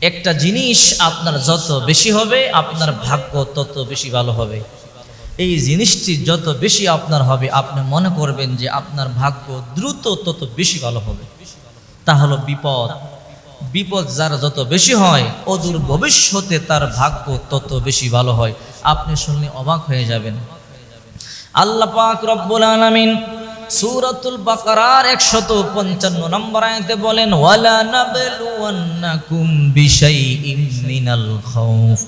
একটা জিনিস আপনার যত বেশি হবে, আপনার ভাগ্য তত বেশি ভালো হবে। এই জিনিসটি যত বেশি আপনার হবে, আপনি মনে করবেন যে আপনার ভাগ্য দ্রুত তত বেশি ভালো হবে। তা হলো বিপদ। বিপদ যার যত বেশি হয়, অদূর ভবিষ্যতে তার ভাগ্য তত বেশি ভালো হয়। আপনি শুনলে অবাক হয়ে যাবেন। আল্লাহ পাক রব্বুল আলামিন সূরাতুল বাকারার 155 নম্বর আয়াতে বলেন ওয়ালা নাবলুওয়ান্নাকুম বিশাইইম মিনাল খাউফ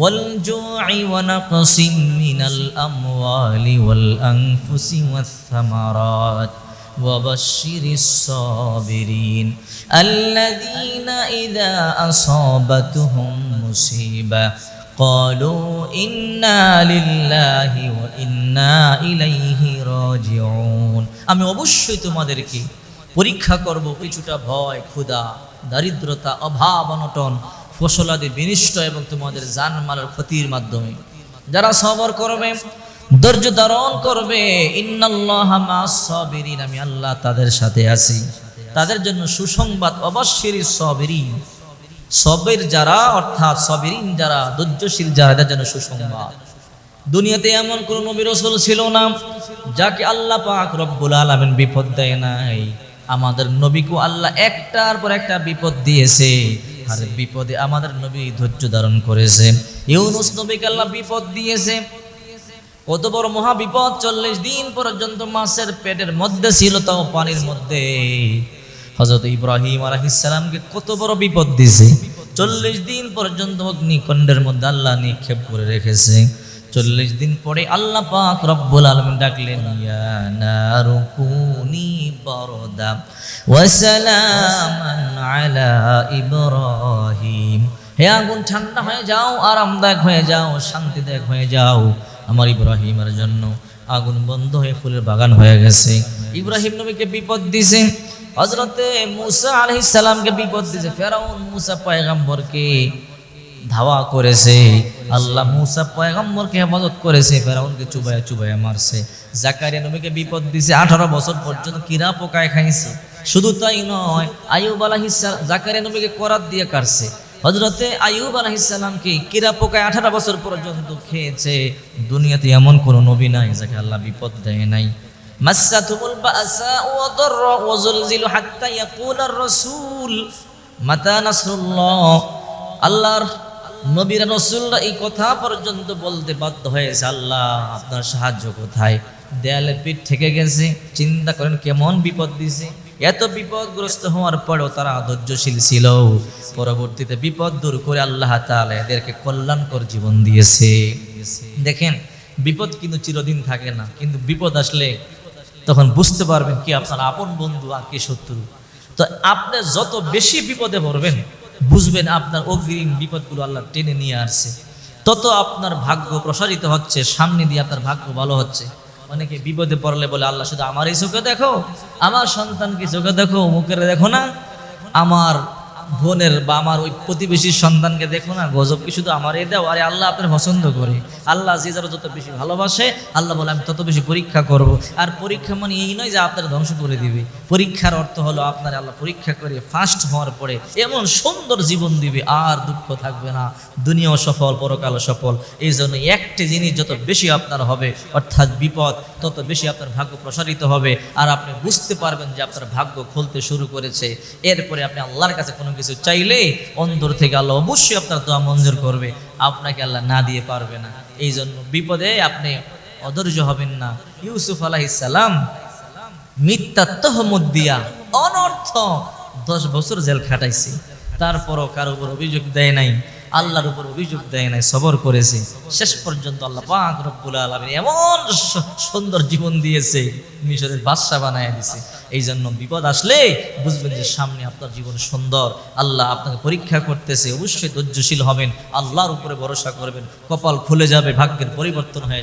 ওয়াল জু'i ওয়া নাকসিম মিনাল আমওয়ালি ওয়াল আনফুসি ওয়াস সামারাত وبشر الصابرين الذين إذا أصابتهم مصيبة قالوا إنا لله وإنا إليه راجعون আমি অবশ্যই তোমাদেরকে পরীক্ষা করব কিছুটা ভয় ক্ষুধা দারিদ্রতা অভাব অনটন ফসলাদি বিনিষ্ট এবং তোমাদের জানমালের ক্ষতির মাধ্যমে যারা সবর করবে ধৈর্য ধারণ করবে ইন্নাল্লাহ মা'আস সাবিরিন আমি আল্লাহ তাদের সাথে আছি তাদের জন্য সুসংবাদ অবশ্যই সবিরিন সবের যারা, অর্থাৎ সবিরিন যারা ধৈর্যশীল, যারা জন্য সুসংবাদ। দুনিয়াতে এমন কোন নবী রসুল ছিল না, যাকে আল্লাহ পাক রব্বুল আলামিন বিপদ দেয় নাই। আমাদের নবীকে আল্লাহ একটার পর একটা বিপদ দিয়েছে, আর বিপদে আমাদের নবী ধৈর্য ধারণ করেছে। ইউনুস নবীকে আল্লাহ বিপদ দিয়েছে। কত বড় মহা বিপদ চল্লিশ দিন পর্যন্ত মাছের পেটের মধ্যে ছিল, তাও পানির মধ্যে। হজরত ইব্রাহিম আলহিসামকে কত বড় বিপদ দিছে চল্লিশ দিন পর্যন্ত অগ্নিকণ্ডের মধ্যে আল্লাহ নিক্ষেপ করে রেখেছে। চল্লিশ দিন পরে আল্লাহ পাক রব্বুল আলমিন ডাকলেন হে আগুন, ঠান্ডা হয়ে যাও, আরামদায়ক হয়ে যাও, শান্তিদায়ক হয়ে যাও আমার ইব্রাহিমের জন্য। আগুন বন্ধ হয়ে ফুলের বাগান হয়ে গেছে। ইব্রাহিম নবীকে বিপদ দিছে হজরতে মুসা আলহিস সালামকে বিপদ দিছে ফেরাউন মুসা পয়গাম্বরকে ধাওয়া করেছে। আল্লাহ মুসা পয়গাম্বরকে হেফাজত করেছে। ফেরাউনকে চুবায়া চুবায়া মারছে। জাকারিয়া নবীকে বিপদ দিছে আঠারো বছর পর্যন্ত কিরা পোকায় খাইছে। শুধু তাই নয় আয়ুব আলাহিস জাকারিয়া নবীকে করাত দিয়ে কাটছে। হজরতে আয়ুব আলাহিসাল্লামকে কিরা পোকায় আঠারো বছর পর্যন্ত খেয়েছে। দুনিয়াতে এমন কোনো নবী নাই যাকে আল্লাহ বিপদ দেয় নাই। বাসা ওয়া দাররা ওয়া যুলজিলু হাত্তা ইয়াকুলার রাসূল। মাতা নাসরুল্লাহ, আল্লাহর নবীর রাসূলরা এই কথা পর্যন্ত বলতে বাধ্য হয়েছে। আল্লাহ, আপনার সাহায্য কোথায়? দেয়ালে পিঠ থেকে গেছে, চিন্তা করেন কেমন বিপদ দিছে। এত বিপদগ্রস্ত হওয়ার পরেও তারা ধৈর্যশীল ছিল। পরবর্তীতে বিপদ দূর করে আল্লাহ তাআলা এদেরকে কল্যাণকর জীবন দিয়েছে। দেখেন, বিপদ কিন্তু চিরদিন থাকে না, কিন্তু বিপদ আসলে তখন বুঝতে পারবেন কি আপনার আপন বন্ধু আর কি শত্রু। তো আপনি যত বেশি বিপদে পড়বেন, বুঝবেন আপনার অগ্রিম বিপদগুলো আল্লাহ টেনে নিয়ে আসছে। তত আপনার ভাগ্য প্রসারিত হচ্ছে, সামনে দিয়ে আপনার ভাগ্য ভালো হচ্ছে। অনেকে বিপদে পড়লে বলে, আল্লাহ, শুধু আমারই চোখে দেখো, আমার সন্তানকে চোখে দেখো মুখের দেখো না, আমার বোনের বা আমার ওই প্রতিবেশীর সন্তানকে দেখো না, গজব কি শুধু আমার এ দাও? আরে আল্লাহ আপনার পছন্দ করে। আল্লাহ যে যারা যত বেশি ভালোবাসে, আল্লাহ বলে আমি তত বেশি পরীক্ষা করব। আর পরীক্ষা মানে এই নয় যে আপনার ধ্বংস করে দিবে। পরীক্ষার অর্থ হলো আপনার আল্লাহ পরীক্ষা করে ফার্স্ট হওয়ার পরে এমন সুন্দর জীবন দিবে, আর দুঃখ থাকবে না। দুনিয়াও সফল, পরকালও সফল। এই জন্য একটি জিনিস যত বেশি আপনার হবে, অর্থাৎ বিপদ, তত বেশি আপনার ভাগ্য প্রসারিত হবে। আর আপনি বুঝতে পারবেন যে আপনার ভাগ্য খুলতে শুরু করেছে। এরপরে আপনি আল্লাহর কাছে কোনো কিছু চাইলে অন্তর থেকে আল্লাহ অবশ্যই আপনার দোয়া মঞ্জুর করবে। আপনাকে আল্লাহ না দিয়ে পারবে না। এই জন্য বিপদে আপনি অধৈর্য হবেন না। ইউসুফ আলাহিসাল্লাম মিথ্যা দিয়া অনর্থ দশ বছর জেল খাটাইছি। তারপরও কারও উপর অভিযোগ দেয় নাই। আল্লাহর উপর অভিযোগ দেয় নাই, সবর করেছে। শেষ পর্যন্ত আল্লাহ পাক রব্বুল আলমিন এমন সুন্দর জীবন দিয়েছে, মিশরের বাদশা বানায় দিছে। এই জন্য বিপদ আসলে বুঝবেন যে সামনে আপনার জীবন সুন্দর। আল্লাহ আপনাকে পরীক্ষা করতেছে, অবশ্যই ধৈর্যশীল হবেন, আল্লাহর উপরে ভরসা করবেন, কপাল খুলে যাবে, ভাগ্যের পরিবর্তন হয়ে